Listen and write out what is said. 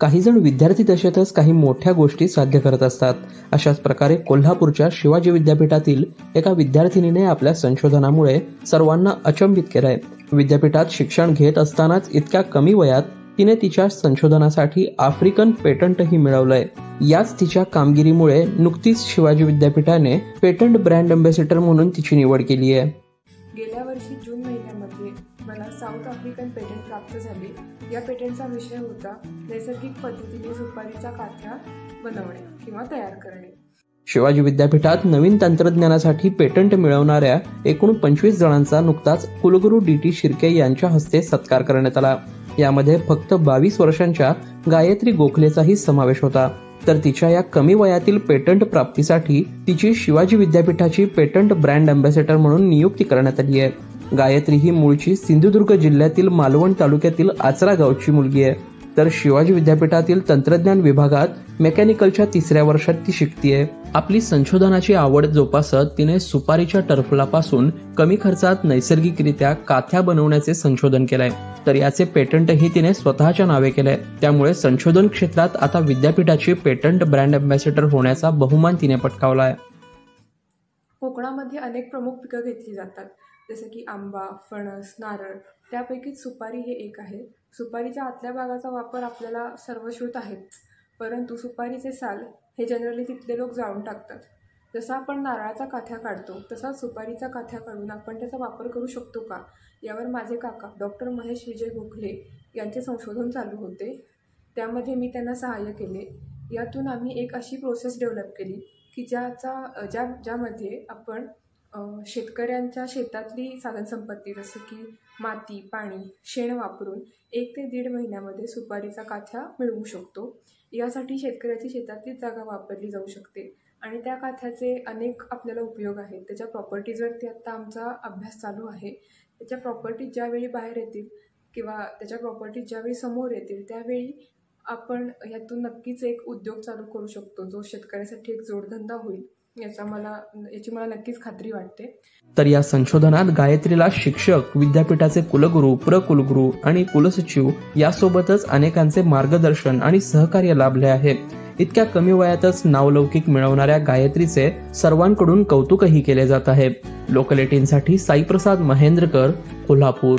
काही जण विद्यार्थी दशेतच काही मोठ्या गोष्टी साध्य करत असतात. अशाच प्रकारे कोल्हापूरच्या शिवाजी विद्यापीठातील एका विद्यार्थिनीने आपल्या संशोधनामुळे सर्वांना अचंबित केलंय. विद्यापीठात शिक्षण घेत असतानाच इतक्या कमी वयात तिने तिच्या संशोधनासाठी आफ्रिकन पेटंटही मिळवलंय. याच तिच्या कामगिरीमुळे नुकतीच शिवाजी विद्यापीठाने पेटंट ब्रँड अँबॅसेडर म्हणून तिची निवड केली आहे साऊथ आफ्रिकन पेटंट प्राप्त झाले. या पेटंटचा विषय होता नैसर्गिक पद्धतीने सुपारीचा काथ्या बनवणे किंवा तयार करणे. शिवाजी विद्यापीठात नवीन तंत्रज्ञानासाठी पेटंट मिळवणाऱ्या एकूण पंचवीस जणांचा नुकताच कुलगुरू डी टी शिर्के यांच्या हस्ते सत्कार करण्यात आला. यामध्ये फक्त बावीस वर्षांच्या गायत्री गोखलेचाही समावेश होता. तर तिच्या या कमी वयातील पेटंट प्राप्तीसाठी तिची शिवाजी विद्यापीठाची पेटंट ब्रँड अँबॅसेडर म्हणून नियुक्ती करण्यात आली आहे. गायत्री ही मूळची सिंधुदुर्ग जिल्ह्यातील मालवण तालुक्यातील आचरा गावची मुलगी आहे. तर शिवाजी विद्यापीठातील तंत्रज्ञान विभागात मेकॅनिकलच्या तिसऱ्या वर्षात ती शिकतीये. आपली संशोधनाची आवड जोपासत तिने सुपारीच्या टर्फलापासून कमी खर्चात नैसर्गिकरित्या काथ्या बनवण्याचे संशोधन केलंय. तर याचे पेटंटही तिने स्वतःच्या नावे केलंय. त्यामुळे संशोधन क्षेत्रात आता विद्यापीठाची पेटंट ब्रँड अँबॅसेडर होण्याचा बहुमान तिने पटकावलाय. कोकणामध्ये अनेक प्रमुख पिकं घेतली जातात. जसं की आंबा फणस नारळ. त्यापैकीच सुपारी हे एक आहे. सुपारीच्या आतल्या भागाचा वापर आपल्याला सर्वश्रुत आहेच. परंतु सुपारीचे साल हे जनरली तिथले लोक जाळून टाकतात. जसा आपण नारळाचा काथ्या काढतो तसाच सुपारीचा काथ्या काढून आपण त्याचा वापर करू शकतो का? यावर माझे काका डॉक्टर महेश विजय गोखले यांचे संशोधन चालू होते. त्यामध्ये मी त्यांना सहाय्य केले. यातून आम्ही एक अशी प्रोसेस डेव्हलप केली की ज्याचा ज्या ज्यामध्ये आपण शेतकऱ्यांच्या शेतातली साधनसंपत्ती जसं की माती पाणी शेण वापरून एक ते दीड महिन्यामध्ये सुपारीचा काथ्या मिळवू शकतो. यासाठी शेतकऱ्याची शेतातलीच जागा वापरली जाऊ शकते. आणि त्या काथ्याचे अनेक आपल्याला उपयोग आहेत. त्याच्या प्रॉपर्टीजवरती आत्ता आमचा अभ्यास चालू आहे. त्याच्या प्रॉपर्टीज ज्यावेळी बाहेर येतील किंवा त्याच्या प्रॉपर्टीज ज्यावेळी समोर येतील त्यावेळी आपण यातून नक्कीच एक उद्योग चालू करू शकतो जो शेतकऱ्यासाठी एक जोडधंदा होईल याचा मला याची मला नक्कीच खात्री वाटते. तर या संशोधनात गायत्रीला शिक्षक विद्यापीठाचे कुलगुरू प्रकुलगुरू आणि कुलसचिव यासोबतच अनेकांचे मार्गदर्शन आणि सहकार्य लाभले आहे. इतक्या कमी वयातच नावलौकिक मिळवणाऱ्या गायत्रीचे सर्वांकडून कौतुकही केले जात आहे. लोकलेटींसाठी साईप्रसाद महेंद्रकर कोल्हापूर.